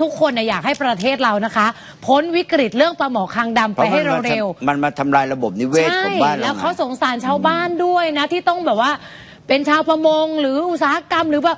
ทุกคนน่ะอยากให้ประเทศเรานะคะ พ้นวิกฤตเรื่องปลาหมอคางดำเพไปราะให้มันมาเร็วทำมันมาทำลายระบบนิเวศใช่ของบ้านแล้เราวเขาไงสงสารชาวบ้านด้วยนะ ที่ต้องแบบว่า เป็นชาวประมงหรืออุตสาหกรรม หรือว่า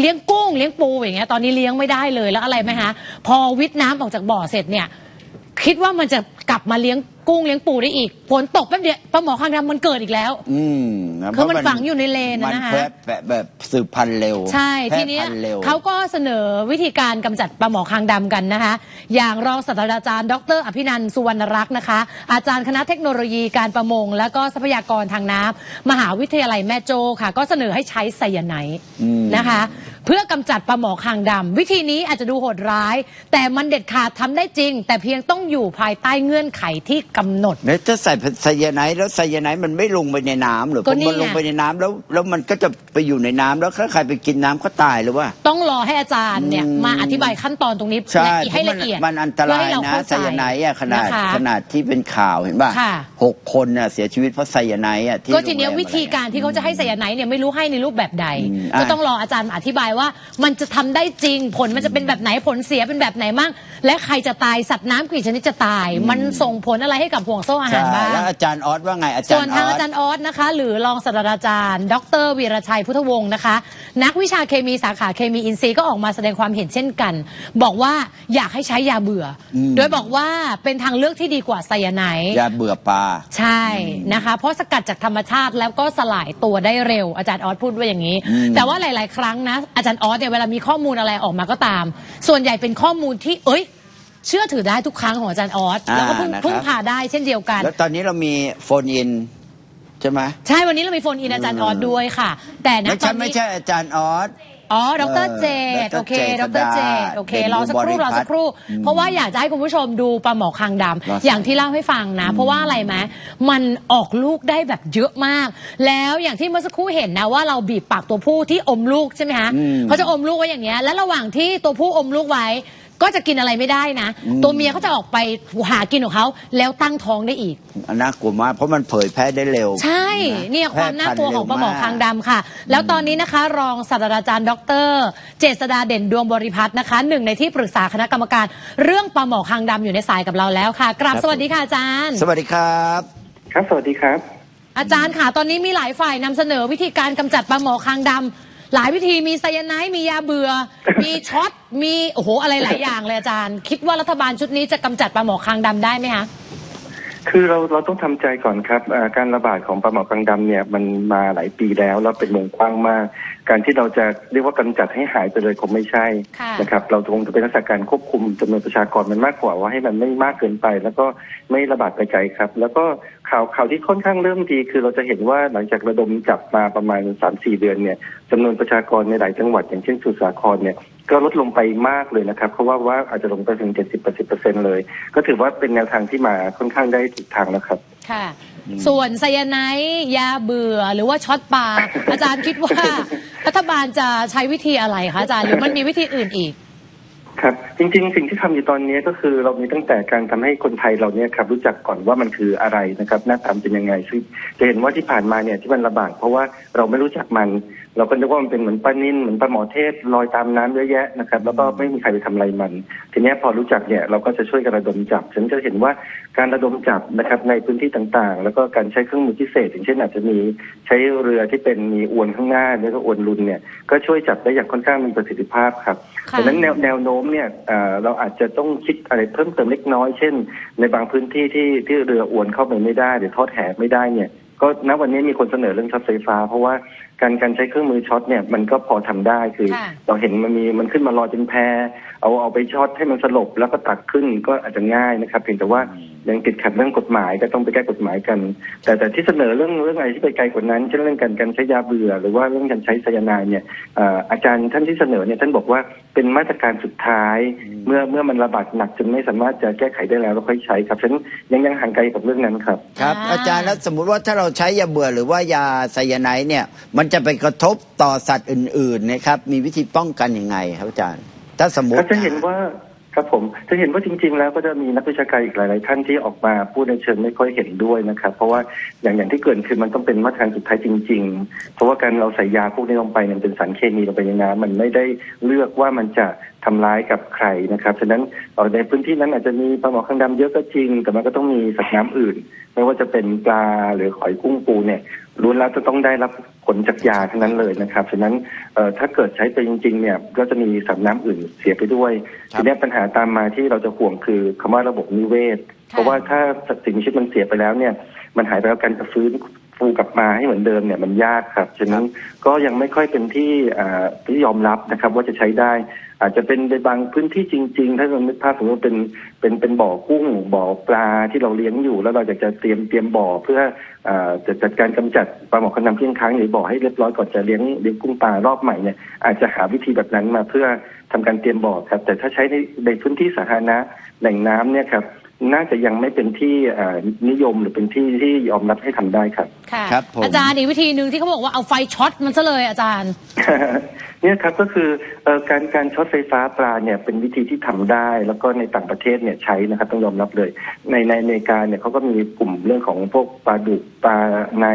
เลี้ยงกุ้งเลี้ยงปูอย่างเงี้ยตอนนี้เลี้ยงไม่ได้เลยแล้วอะไรไหมฮะพอวิทย์น้ำออกจากบ่อเสร็จเนี่ย คิดว่ามันจะกลับมาเลี้ยงกุ้งเลี้ยงปูได้อีกฝนตกแป๊บเดียวปลาหมอคางดำมันเกิดอีกแล้ว อืมะคือมันเพราะฝังอยู่ในเลนน่ะมันนะคะ แพร่แบบแบบสืบพันธุ์เร็วใช่แพร่ทีเนี้ยพันธุ์เร็ว เขาก็เสนอวิธีการกำจัดปลาหมอคางดำกันนะคะ อย่างรองศาสตราจารย์ ดร อภินันท์สุวรรณรักษ์นะคะ อาจารย์คณะเทคโนโลยีการประมง และก็ทรัพยากรทางน้ำมหาวิทยาลัยแม่โจ้ค่ะ ก็เสนอให้ใช้ไซยาไนด์อืม นะคะ เพื่อกำจัดปลาหมอคางดำวิธีนี้อาจจะดูโหดร้าย แต่มันเด็ดขาดทำได้จริง แต่เพียงต้องอยู่ภายใต้เงื่อนไขที่กำหนด แล้วถ้าใส่ไซยาไนด์แล้วไซยาไนด์มันไม่ลงไปในน้ำหรือก็พอนี่มันลงไงไปในน้ำแล้ว แล้วมันก็จะไปอยู่ในน้ำแล้วถ้าใครไปกินน้ำก็ตายหรือว่า ต้องรอให้อาจารย์เนี่ยอืมมาอธิบายขั้นตอนตรงนี้ใช่ละเอียดให้เพราะละเอียดมันอันตรายเพื่อให้เนะเข้ใจไซยาไนด์อะขนาดนะคะ ขนาดที่เป็นข่าวเห็นป่ะค่ะ หกคนน่ะเสียชีวิตเพราะไซยาไนด์อะที่ก็ทีเนี้ยโรงแรมวิธีการที่เขาจะให้ไซยาไนด์เนี่ยไม่รู้ให้ในรูปแบบใด อืมอะก็ต้องรออาจารย์มาอธิบายว่า มันจะทำได้จริง ผลมันจะเป็นแบบไหนผลเสียเป็นแบบไหนมั่งและใครจะตายสัตว์น้ำกี่ชนิดจะตาย มันส่งผลอะไรให้กับห่วงโซ่อาหาใช่รบ้าง แล้วอาจารย์ออสว่าไงอาจารส่วนย์อทางออาส จารย์ออสนะคะ หรือรองศาสตราจารย์ ดรวีรชัยพุทธวงศ์นะคะ นักวิชาเคมีสาขาเคมีอินทรีย์ก็ออกมาแสดงความเห็นเช่นกัน บอกว่าอยากให้ใช้ยาเบื่ออม โดยบอกว่าเป็นทางเลือกที่ดีกว่าไซยาไนด์ยาเบื่อปลา ใช่นะคะ เพราะสกัดจากธรรมชาติแล้วก็สลายตัวได้เร็วอาจารย์ออสพูดว่าอย่างนี้อืมแต่ว่าหลาย ๆ ครั้งนะอาจารย์ออสเนี่ยเวลามีข้อมูลอะไรออกมาก็ตาม ส่วนใหญ่เป็นข้อมูลที่เอ้ย เชื่อถือได้ทุกครั้งของอาจารย์ออสแล้วก็พึ่งอ่านะครับ พึ่งพาได้เช่นเดียวกัน แล้วตอนนี้เรามีโฟนอินใช่ไหมใช่วันนี้เรามีโฟนอินอาจารย์ออสด้วยค่ะ แต่นะไม่ตอใช่นไม่นี้ใช่อาจารย์ออส อ๋อ ดรเจเอดอโอเคดดรรเจเจดษโอเคเด่นรอสักครู่บริรพัอฒน์สักครู่อืมเพราะว่าอยากจะให้คุณผู้ชมดูปลาหมอคางดำรอสักอย่างที่เล่าให้ฟังนะ เพราะว่าอะไรไหมมันออกลูกได้แบบเยอะมาก แล้วอย่างที่เมื่อสักครู่เห็นนะว่าเราบีบปากตัวผู้ที่อมลูกใช่ไหมคะอืมเขาจะอมลูกไว้อย่างเงี้ย และระหว่างที่ตัวผู้อมลูกไว้ ก็จะกินอะไรไม่ได้นะ ตัวเมียเขาจะออกไปหากินของเขาแล้วตั้งท้องได้อีก น่ากลัวมากเพราะมันเผยแพร่ได้เร็ว ใช่ เนี่ยความน่ากลัวของปลาหมอคางดำค่ะ แล้วตอนนี้นะคะ รองศาสตราจารย์ดร เจษดาเด่นดวงบริพัตรนะคะหนึ่งในที่ปรึกษาคณะกรรมการเรื่องปลาหมอคางดำอยู่ในสายกับเราแล้วค่ะกราบครับสวัสดีค่ะอาจารย์ สวัสดีครับ ครับ สวัสดีครับ อาจารย์ค่ะ ตอนนี้มีหลายฝ่ายนำเสนอวิธีการกำจัดปลาหมอคางดำ หลายวิธีมีไซยาไนด์มียาเบือ่อ มีช็อตมีโอ้โหอะไรหลายอย่างเลยอาจารย์ คิดว่ารัฐบาลชุดนี้จะกำจัดปลาหมอคางดำได้ไหมคะคือเราเราต้องทำใจก่อนครับอ่าการระบาดของปลาหมอกังดำเนี่ยมันมาหลายปีแล้วแล้วเป็นวงกว้างมากการที่เราจะเรียกว่ากำจัดให้หายไปเลยคงไม่ใช่ค่ะนะครับ เราคงจะเป็นลักษณะการควบคุมจำนวนประชากรมันมากกว่าว่าให้มันไม่มากเกินไป แล้วก็ไม่ระบาดไปไกลครับ แล้วก็ข่าวข่าวที่ค่อนข้างเริ่มดี คือเราจะเห็นว่าหลังจากระดมจับมาประมาณสามสี่เดือนเนี่ยจำนวนประชากรในหลายจังหวัด อย่างเช่นสมุทรสาครเนี่ยก็ลดลงไปมากเลยนะครับ เพราะว่าว่าอาจจะลงไปถึงเจ็ดสิบแปดสิบเปอร์เซ็นเลย ก็ถือว่าเป็นแนวทางที่มาค่อนข้างได้ถูกทางแล้วครับ ค่ะ ส่วนไซยาไนด์ยาเบื่อหรือว่าช็อตปลาอาจารย์คิดว่า รัฐบาลจะใช้วิธีอะไรคะอาจารย์หรือมันมีวิธีอื่นอีก ครับ จริง ๆ สิ่งที่ทำอยู่ตอนนี้ก็คือเรามีตั้งแต่การทำให้คนไทยเราเนี่ยครับรู้จักก่อนว่ามันคืออะไรนะครับหน้าตามเป็นยังไงซึ่งจะเห็นว่าที่ผ่านมาเนี่ยที่มันระบาดเพราะว่าเราไม่รู้จักมัน เราก็นึกว่ามันเป็นเหมือนปลานิ่นเหมือนปลาหมอเทศลอยตามน้ำเยอะแยะนะครับ แล้วก็ไม่มีใครไปทำอะไรมัน ทีเนี้ยพอรู้จักเนี่ยเราก็จะช่วยกันระดมจับฉันจะเห็นว่าการระดมจับนะครับในพื้นที่ต่างๆ แล้วก็การใช้เครื่องมือพิเศษ อย่างเช่นอาจจะมีใช้เรือที่เป็นมีอวนข้างหน้าแล้วก็อวนลุนเนี่ยก็ช่วยจับได้อย่างค่อนข้างมีประสิทธิภาพครับค่ะดังนั้นแนวแนวโน้มเนี่ยเอ่อเราอาจจะต้องคิดอะไรเพิ่มเติมเล็กน้อย เช่น ในบางพื้นที่ที่ที่เรืออวนเข้าไปไม่ได้หรือทอดแหไม่ได้เนี่ยก็ณวันนี้มีคนเสนอเรื่องช็อตไฟฟ้า เพราะว่า การการใช้เครื่องมือช็อตเนี่ยมันก็พอทำได้คือค่ะเราเห็นมันมีมันขึ้นมารอจนแพเอาเอาไปช็อตให้มันสลบแล้วก็ตักขึ้นก็อาจจะง่ายนะครับ เพียงแต่ว่ายังติดขัดเรื่องกฎหมายก็ต้องไปแก้กฎหมายกัน แต่แต่ที่เสนอเรื่องเรื่องอะไรที่ไปไกลกว่านั้นเช่นเรื่องการการใช้ยาเบื่อ หรือว่าเรื่องการใช้ไซยาไนด์เนี่ยเอ่ออาจารย์ท่านที่เสนอเนี่ยท่านบอกว่าเป็นมาตรการสุดท้าย เมื่อเมื่อมันระบาดหนักจนไม่สามารถจะแก้ไขได้แล้วเราค่อยใช้ครับฉะนั้นยังยังห่างไกลกับเรื่องนั้นครับครับอ่าอาจารย์แล้วสมมุติว่าถ้าเราใช้ยาเบื่อหรือว่ายาไซยาไนด์เนี่ยมันจะไปกระทบต่อสัตว์อื่นๆนะครับ มีวิธีป้องกันยังไงครับอาจารย์ ถ้าสมมติจะเห็นว่าครับผมจะเห็นว่าจริง ๆ แล้วก็จะมีนักวิชาการอีกหลาย ๆ ท่านที่ออกมาพูดในเชิงไม่ค่อยเห็นด้วยนะครับ เพราะว่าอย่างอย่างที่เกิดคือมันต้องเป็นมาตรการสุดท้ายจริง ๆ เพราะว่าการเราใส่ยาพวกนี้ลงไปเนี่ยมันเป็นสารเคมีลงไปในน้ำมันไม่ได้เลือกว่ามันจะทำร้ายกับใครนะครับฉะนั้นในพื้นที่นั้นอาจจะมีปลาหมอคางดำเยอะก็จริง แต่มันก็ต้องมีสัตว์น้ำอื่น ไม่ว่าจะเป็นปลาหรือหอยกุ้งปูเนี่ยล้วนแล้วจะต้องได้รับ ผลจากยาทั้งนั้นเลยนะครับฉะนั้นเอ่อถ้าเกิดใช้ไปจริงๆเนี่ยก็จะมีสัตว์น้ำอื่นเสียไปด้วยครับทีเนี้ยปัญหาตามมาที่เราจะห่วงคือคำว่าระบบนิเวศ เพราะว่าถ้าสิ่งมีชีวิตมันเสียไปแล้วเนี่ยมันหายไปแล้วการจะฟื้นฟูกลับมาให้เหมือนเดิมเนี่ยมันยากครับ ฉะนั้นก็ยังไม่ค่อยเป็นที่อ่าที่ยอมรับนะครับ ว่าจะใช้ได้ อาจจะเป็นในบางพื้นที่จริง ๆ ถ้าเรานึกภาพสมมติเป็นเป็นเป็นบ่อกุ้งบ่อปลาที่เราเลี้ยงอยู่ แล้วเราอยากจะเตรียมเตรียมบ่อเพื่ออจะจัดการกำจัดปลาหมอขนำเพียงค้างหรือบ่อให้เรียบร้อยก่อนจะเลี้ยงเลี้ยงกุ้งปลารอบใหม่เนี่ยอาจจะหาวิธีแบบนั้นมาเพื่อทำการเตรียมบ่อครับ แต่ถ้าใช้ในในพื้นที่สาธารณะแหล่งน้ำเนี่ยครับน่าจะยังไม่เป็นที่นิยมหรือเป็นที่ที่ยอมรับให้ทำได้ครับค่ะครับผม อาจารย์อีกวิธีหนึ่งที่เขาบอกว่าเอาไฟช็อตมันซะเลยอาจารย์ เนี่ยครับก็คือเอ่อการการช็อตไฟฟ้าปลาเนี่ยเป็นวิธีที่ทำได้ แล้วก็ในต่างประเทศเนี่ยใช้นะครับต้องยอมรับเลย ในในอเมริกาเนี่ยเขาก็มีกลุ่มเรื่องของพวกปลาดุกปลาใน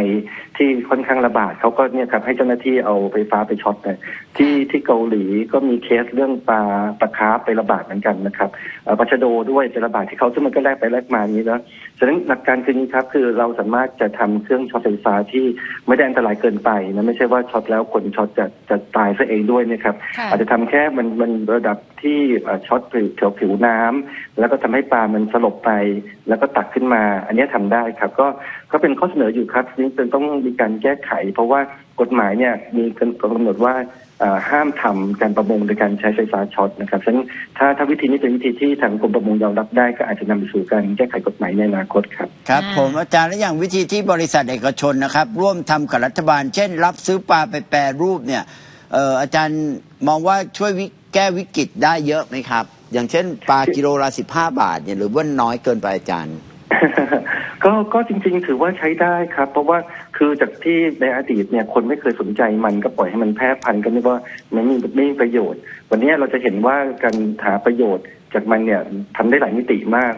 ที่ค่อนข้างระบาดเขาก็เนี่ยครับให้เจ้าหน้าที่เอาไฟฟ้าไปช็อตเนี่ยที่ที่เกาหลีก็มีเคสเรื่องปลาปลาคาร์ฟไประบาดเหมือนกันนะครับเอ่อปลาชะโดด้วยไประบาดที่เขาซึ่งมันก็แลกไปแลกมาอย่างนี้เนาะฉะนั้นหลักการคือนี้ครับคือเราสามารถจะทำเครื่องช็อตไฟฟ้าที่ไม่ได้อันตรายเกินไปนะไม่ใช่ว่าช็อตแล้วคนช็อตจะจะตายซะเองด้วยนะครับค่ะอาจจะทำแค่มันมันระดับที่เอ่อช็อตผิวผิวผิวน้ำแล้วก็ทำให้ปลามันสลบไป แล้วก็ตักขึ้นมา อันนี้ทำได้ครับ ก็ก็เป็นข้อเสนออยู่ครับนี่เป็นต้องมีการแก้ไข เพราะว่ากฎหมายเนี่ยมีกำหนดว่าเอ่อ ห้ามทำการประมงโดยการใช้ไฟฟ้าช็อตนะครับฉะนั้นถ้าถ้าวิธีนี้เป็นวิธีที่ทางกรมประมงยอมรับได้ก็อาจจะนำไปสู่การแก้ไขกฎหมายในอนาคตครับครับอ่าผมอาจารย์แล้วอย่างวิธีที่บริษัทเอกชนนะครับ ร่วมทำกับรัฐบาล เช่น รับซื้อปลาไปแปรรูปเนี่ยเอ่ออาจารย์มองว่าช่วยวิแก้วิกฤตได้เยอะไหมครับ อย่างเช่นปลากิโลละสิบห้าบาทเนี่ยหรือว่าน้อยเกินไปอาจารย์ ก็ก็จริง ๆ ถือว่าใช้ได้ครับ เพราะว่าคือจากที่ในอดีตเนี่ยคนไม่เคยสนใจมันก็ปล่อยให้มันแพร่พันธุ์ก็นึกว่ามันไม่มีไม่มีประโยชน์ วันนี้เราจะเห็นว่าการหาประโยชน์จากมันเนี่ยทำได้หลายมิติมาก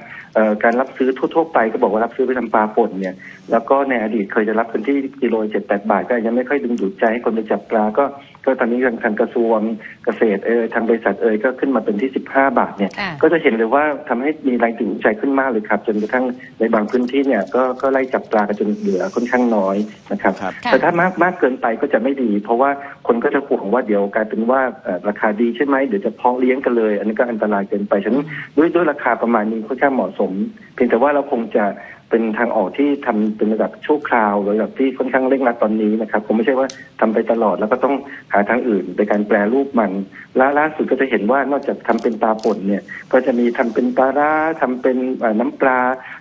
การรับซื้อทั่วๆไปก็บอกว่ารับซื้อไปทำปลาป่นเนี่ย แล้วก็ในอดีตเคยจะรับกันที่กิโลเจ็ดแปดบาท ก็ยังไม่ค่อยดึงดูดใจให้คนไปจับปลาก็ ก็ตอนนี้ทางทางกระทรวงเกษตรเอยทางบริษัทเอยก็ขึ้นมาเป็นที่สิบห้าบาทเนี่ยค่ะก็จะเห็นเลยว่าทำให้มีแรงจูงใจขึ้นมากเลยครับ จนกระทั่งในบางพื้นที่เนี่ยก็ก็ไล่จับปลากันจนเหลือค่อนข้างน้อยนะครับ ครับ ค่ะ แต่ถ้ามากมากเกินไปก็จะไม่ดี เพราะว่าคนก็จะห่วงว่าเดี๋ยวกลายเป็นว่าเอ่อราคาดีใช่ไหมเดี๋ยวจะเพาะเลี้ยงกันเลย อันนี้ก็อันตรายเกินไปฉะนั้นด้วยด้วยราคาประมาณนี้ค่อนข้างเหมาะสม เพียงแต่ว่าเราคงจะ เป็นทางออกที่ทำเป็นระดับชั่วคราวหรือระดับที่ค่อนข้างเร่งรัดตอนนี้นะครับคงไม่ใช่ว่าทำไปตลอดแล้วก็ต้องหาทางอื่นในการแปลรูปมันล่าล่าสุดก็จะเห็นว่านอกจากทำเป็นปลาป่นเนี่ย ก็จะมีทำเป็นปลาร้าทำเป็นเอ่อน้ำปลา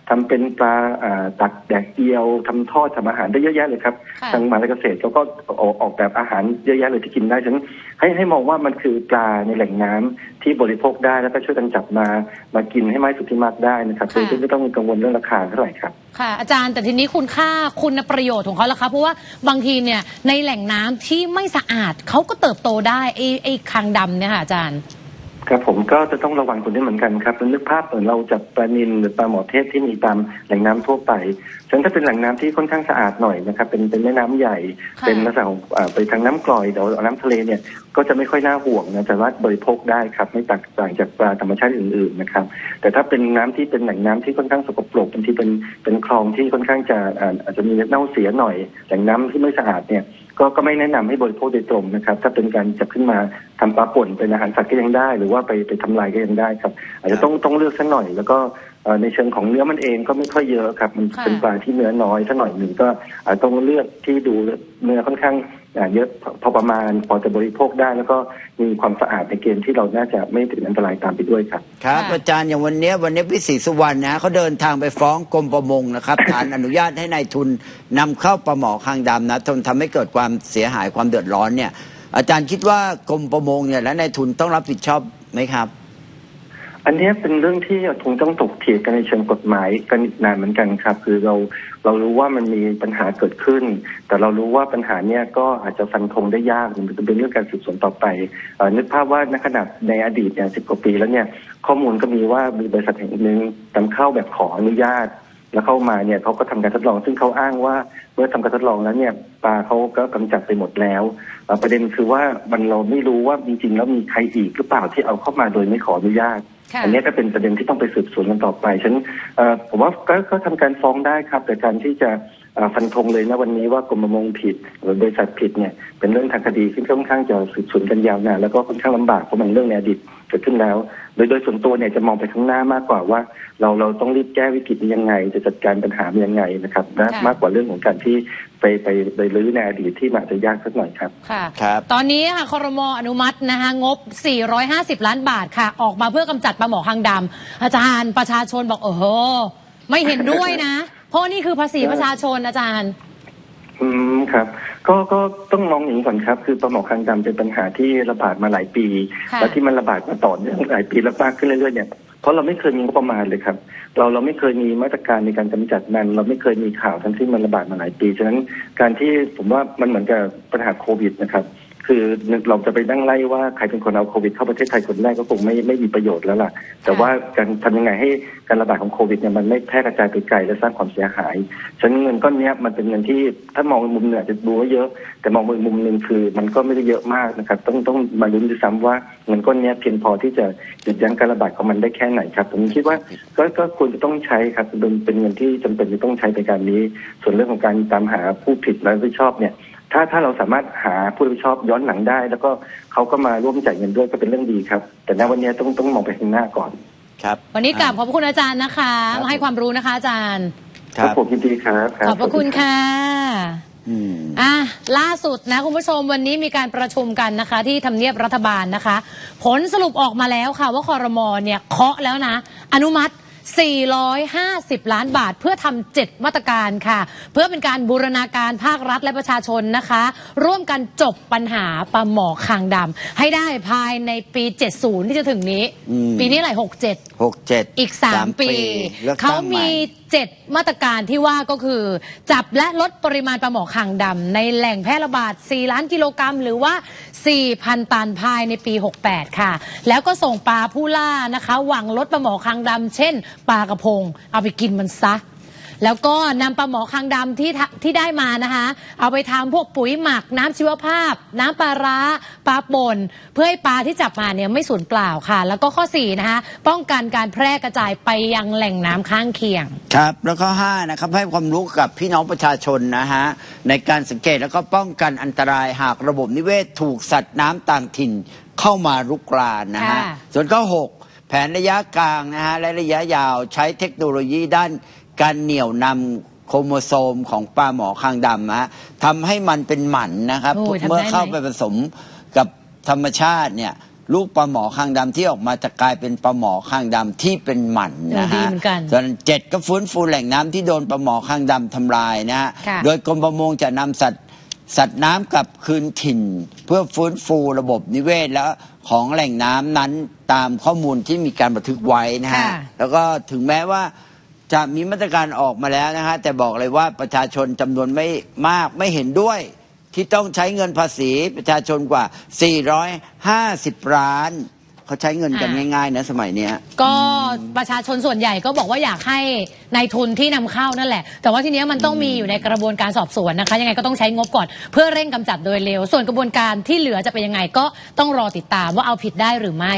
ทำเป็นปลาอ่าตักแดกเดียวทำทอดทำอาหารได้เยอะแยะเลยครับค่ะทางมหาวิทยาลัยเกษตรเขาก็ออกออกแบบอาหารเยอะแยะเลยที่กินได้ฉะนั้น ให้ให้มองว่ามันคือปลาในแหล่งน้ำที่บริโภคได้แล้วก็ช่วยกันจับมามากินให้มากที่สุดที่มากได้นะครับโดยที่ไม่ต้องกังวลเรื่องราคาเท่าไหร่ครับค่ะอาจารย์แต่ทีนี้คุณค่าคุณประโยชน์ของเขาล่ะคะเพราะว่าบางทีเนี่ยในแหล่งน้ำที่ไม่สะอาดเขาก็เติบโตได้ไอ้ไอ้คางดำเนี่ยค่ะอาจารย์ ครับผมก็จะต้องระวังตรงนี้เหมือนกันครับนึกภาพเหมือนเราจับปลานิลหรือปลาหมอเทศที่มีตามแหล่งน้ำทั่วไปฉะนั้นถ้าเป็นแหล่งน้ำที่ค่อนข้างสะอาดหน่อยนะครับ เป็นเป็นแม่น้ำใหญ่ค่ะเป็นลักษณะของอ่าไปทางน้ำกร่อยเดี๋ยวเอาน้ำทะเลเนี่ยก็จะไม่ค่อยน่าห่วงนะแต่ว่าบริโภคได้ครับ ไม่แตกต่างจากปลาธรรมชาติอื่นๆนะครับ แต่ถ้าเป็นน้ำที่เป็นแหล่งน้ำที่ค่อนข้างสกปรกบางทีเป็นเป็นคลองที่ค่อนข้างจะอ่าอาจจะมีเน่าเสียหน่อยแหล่งน้ำที่ไม่สะอาดเนี่ย ก็ก็ไม่แนะนำให้บริโภคโดยตรงนะครับ ถ้าเป็นการจับขึ้นมาทำปลาป่นเป็นอาหารสัตว์ก็ยังได้ หรือว่าไปไปทำลายก็ยังได้ครับ อาจจะต้องต้องเลือกสักหน่อย แล้วก็เอ่อในเชิงของเนื้อมันเองก็ไม่ค่อยเยอะครับ มันค่ะเป็นปลาที่เนื้อน้อยสักหน่อยหนึ่งก็อาจต้องเลือกที่ดูเนื้อค่อนข้างอ่า เยอะพอพอประมาณพอจะบริโภคได้ แล้วก็มีความสะอาดในเกณฑ์ที่เราน่าจะไม่ถึงอันตรายตามไปด้วยครับครับค่ะอาจารย์อย่างวันเนี้ยวันนี้พี่ศรีสุวรรณนะเขาเดินทางไปฟ้องกรมประมงนะครับฐานอนุญาตให้ในายทุนนำเข้าปลาหมอคางดำนะจนทำให้เกิดความเสียหายความเดือดร้อนเนี่ย อาจารย์คิดว่ากรมประมงเนี่ยและนายทุนต้องรับผิดชอบไหมครับ อันนี้เป็นเรื่องที่คงต้องตกเถียงกันในเชิงกฎหมายกันอีกนานเหมือนกันครับ คือเราเรารู้ว่ามันมีปัญหาเกิดขึ้น แต่เรารู้ว่าปัญหาเนี้ยก็อาจจะฟันธงได้ยากมันจะเป็นเรื่องการสืบสวนต่อไปอนึกภาพว่าในขนาดในอดีตเนี่ยสิบกว่าปีแล้วเนี่ยข้อมูลก็มีว่ามีบริษัทแห่งหนึ่งนำเข้าแบบขออนุญาต แล้วเข้ามาเนี่ยเขาก็ทำการทดลอง ซึ่งเขาอ้างว่าเมื่อทำการทดลองแล้วเนี่ยปลาเขาก็กำจัดไปหมดแล้วประเด็นคือว่ามันเราไม่รู้ว่าจริงๆแล้วมีใครอีกหรือเปล่าที่เอาเข้ามาโดยไม่ขออนุญาต อันนี้ก็เป็นประเด็นที่ต้องไปสืบสวนกันต่อไปฉันผมว่าก็ก็ทำการฟ้องได้ครับ แต่การที่จะ ฟันธงเลยนะวันนี้ว่ากรมประมงผิดหรือบริษัทผิดเนี่ยเป็นเรื่องทางคดีซึ่งค่อนข้างจะสืบสวนกันยาวนานแล้วก็ค่อนข้างลำบากเพราะมันเรื่องในอดีตเกิดขึ้นแล้ว โดยโดยส่วนตัวเนี่ยจะมองไปข้างหน้ามากกว่าว่า เราเราต้องรีบแก้วิกฤตนี้ยังไง จะจัดการปัญหามันยังไงนะครับนะค่ะมากกว่าเรื่องของการที่ไปไปไปรื้อในอดีตที่มันอาจจะยากสักหน่อยครับค่ะครับตอนนี้ค่ะคอรมออนุมัตินะคะงบ 450 ล้านบาทค่ะ ออกมาเพื่อกำจัดปลาหมอคางดำอาจารย์ประชาชนบอกโอ้โหไม่เห็นด้วยนะ เพราะนี่คือภาษีประชาชนอาจารย์ อืมครับ ก็ก็ต้องมองอย่างนี้ก่อนครับ คือปลาหมอคางดำเป็นปัญหาที่ระบาดมาหลายปีค่ะและที่มันระบาดมาต่อเนื่องหลายปีแล้วมากขึ้นเรื่อยๆเนี่ยเพราะเราไม่เคยมีงบประมาณเลยครับ เราเราไม่เคยมีมาตรการในการกำจัดมัน เราไม่เคยมีข่าวทั้งที่มันระบาดมาหลายปี ฉะนั้นการที่ผมว่ามันเหมือนกับปัญหาโควิดนะครับ คือเราจะไปนั่งไล่ว่าใครเป็นคนเอาโควิดเข้าประเทศไทยคนแรกก็คงไม่ไม่มีประโยชน์แล้วล่ะ แต่ว่าการทำยังไงให้การระบาดของโควิดเนี่ยมันไม่แพร่กระจายไปไกลและสร้างความเสียหายฉะนั้นเงินก้อนเนี้ยมันเป็นเงินที่ถ้ามองมุมหนึ่งอาจจะดูว่าเยอะ แต่มองอีกมุมหนึ่งคือ มันก็ไม่ได้เยอะมากนะครับ ต้องต้องมาลุ้นดูซ้ำว่าเงินก้อนเนี้ยเพียงพอที่จะหยุดยั้งการระบาดของมันได้แค่ไหนครับ ผมคิดว่าก็ก็ควรจะต้องใช้ครับเป็นเป็นเงินที่จำเป็นจะต้องใช้ในการนี้ ส่วนเรื่องของการตามหาผู้ผิดและรับผิดชอบเนี่ย ถ้าถ้าเราสามารถหาผู้รับผิดชอบย้อนหลังได้ แล้วก็เขาก็มาร่วมจ่ายเงินด้วยก็เป็นเรื่องดีครับ แต่ณวันนี้ต้องต้องมองไปข้างหน้าก่อนครับ วันนี้กราบขอบพระคุณอาจารย์นะคะครับมาให้ความรู้นะคะอาจารย์ครับผมยินดีครับขอบพระคุณค่ะอืมอะล่าสุดนะคุณผู้ชมวันนี้มีการประชุมกันนะคะ ที่ทำเนียบรัฐบาลนะคะ ผลสรุปออกมาแล้วค่ะว่าคอรมอเนี่ยเคาะแล้วนะ อนุมัติ 450 ล้านบาทเพื่อทำเจ็ดมาตรการค่ะ เพื่อเป็นการบูรณาการภาครัฐและประชาชนนะคะ ร่วมกันจบปัญหาปลาหมอคางดำให้ได้ภายในปี 70 ที่จะถึงนี้ อืม ปีนี้อะไร 67 หกเจ็ดอีก 3 ปี เลือกตั้งเขาใหมี 7 มาตรการที่ว่าก็คือ จับและลดปริมาณปลาหมอคางดำในแหล่งแพร่ระบาด 4 ล้านกิโลกรัมหรือว่า 4,000 ตันภายในปี 68 ค่ะ แล้วก็ส่งปลาผู้ล่านะคะ หวังลดปลาหมอคางดำเช่นปลากระพง เอาไปกินมันซะ แล้วก็นำปลาหมอคางดำที่ทะที่ได้มานะคะ เอาไปทำพวกปุ๋ยหมักน้ำชีวภาพ น้ำปลาร้าปลาป่น เพื่อให้ปลาที่จับมาเนี่ยไม่สูญเปล่าค่ะ แล้วก็ข้อ4นะคะป้องกันการแพร่กระจายไปยังแหล่งน้ำข้างเคียง ครับแล้วก็ห้านะครับให้ความรู้กับพี่น้องประชาชนนะฮะในการสังเกตแล้วก็ป้องกันอันตรายหากระบบนิเวศถูกสัตว์น้ำต่างถิ่นเข้ามารุกรานนะฮะค่ะ ส่วนข้อหกแผนระยะกลางนะฮะและระยะยาวใช้เทคโนโลยีด้าน การเหนี่ยวนำโครโมโซมของปลาหมอคางดำนะฮะทำให้มันเป็นหมันนะครับ โอ้ยทำได้ไหม เมื่อเข้าไปผสมกับธรรมชาติเนี่ย ลูกปลาหมอคางดำที่ออกมาจะกลายเป็นปลาหมอคางดำที่เป็นหมันนะเออดีฮะเหมือนกันส่วนเจ็ดก็ฟื้นฟูแหล่งน้ำที่โดนปลาหมอคางดำทำลายนะฮะค่ะ โดยกรมประมงจะนำสัตว์สัตว์น้ำกลับคืนถิ่น เพื่อฟื้นฟูระบบนิเวศและของแหล่งน้ำนั้นตามข้อมูลที่มีการบันทึกไว้นะฮะค่ะ แล้วก็ถึงแม้ว่า จะมีมาตรการออกมาแล้วนะฮะแต่บอกเลยว่าประชาชนจำนวนไม่มากไม่เห็นด้วย ที่ต้องใช้เงินภาษีประชาชนกว่า 450 ล้านเขาใช้เงินกันอ่าง่ายๆนะสมัยเนี้ย ก็ประชาชนส่วนใหญ่ก็บอกว่าอยากให้ในายทุนที่นำเข้านั่นแหละ แต่ว่าทีเนี้ยมันต้องมีอยู่ในกระบวนการสอบสวนนะคะ ยังไงก็ต้องใช้งบก่อน เพื่อเร่งกำจัดโดยเร็ว ส่วนกระบวนการที่เหลือจะเป็นยังไงก็ต้องรอติดตามว่าเอาผิดได้หรือไม่